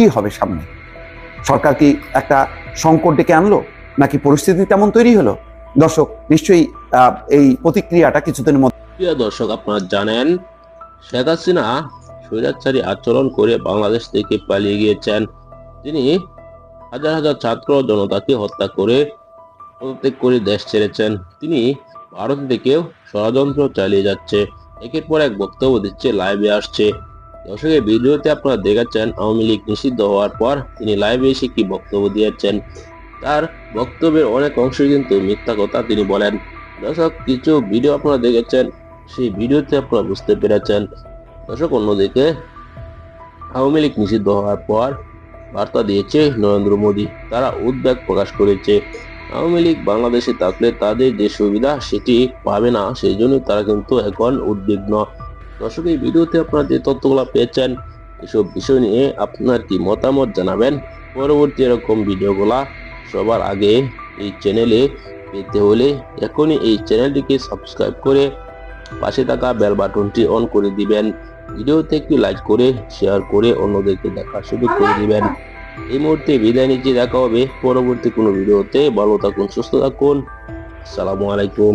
কি হবে সামনে? সরকার কি একটা সংকট ডেকে আনলো? নাকি পরিস্থিতি তেমন তৈরি হলো? দর্শক, নিশ্চয়ই এই প্রতিক্রিয়াটা কিছুদিনের মধ্যে প্রিয় দর্শক, আপনারা জানেন, শেখ হাসিনা স্বৈরাচারী আচরণ করে বাংলাদেশ থেকে পালিয়ে গিয়েছেন। তিনি হাজার হাজার ছাত্র জনতাকে হত্যা করে পদত্যাগ করে দেশ ছেড়েছেন। তিনি ভারত থেকেও ষড়যন্ত্র চালিয়ে যাচ্ছে। একের পর এক বক্তব্য দিচ্ছে, লাইভে আসছে। দর্শকের ভিডিওতে আপনারা দেখাচ্ছেন আওয়ামী লীগ নিষিদ্ধ হওয়ার পর তিনি লাইভে এসে কি বক্তব্য দিয়েছেন? তার বক্তব্যের অনেক অংশ কিন্তু মিথ্যা কথা তিনি বলেন। দর্শক, কিছু ভিডিও আপনারা দেখেছেন, সেই ভিডিওতে আপনারা বুঝতে পেরেছেন। দর্শক, অন্যদিকে আওয়ামী লীগ নিষিদ্ধ হওয়ার পর বার্তা দিয়েছে নরেন্দ্র মোদী। তারা উদ্বেগ প্রকাশ করেছে। আওয়ামী লীগ বাংলাদেশে থাকলে তাদের যে সুবিধা, সেটি পাবে না। সেই জন্য তারা কিন্তু এখন উদ্বিগ্ন। দর্শক, এই ভিডিওতে আপনারা যে তথ্যগুলো পেয়েছেন, এসব বিষয় নিয়ে আপনার কি মতামত জানাবেন? পরবর্তী এরকম ভিডিওগুলা সবার আগে এই চ্যানেলে পেতে হলে এখনই এই চ্যানেলটিকে সাবস্ক্রাইব করে পাশে থাকা বেল বাটনটি অন করে দিবেন। ভিডিওতে একটি লাইক করে শেয়ার করে অন্যদেরকে দেখার সুযোগ করে দিবেন। এই মুহূর্তে বিদায় নিচ্ছি, দেখা হবে পরবর্তী কোনো ভিডিওতে। ভালো থাকুন, সুস্থ থাকুন। আসসালামু আলাইকুম।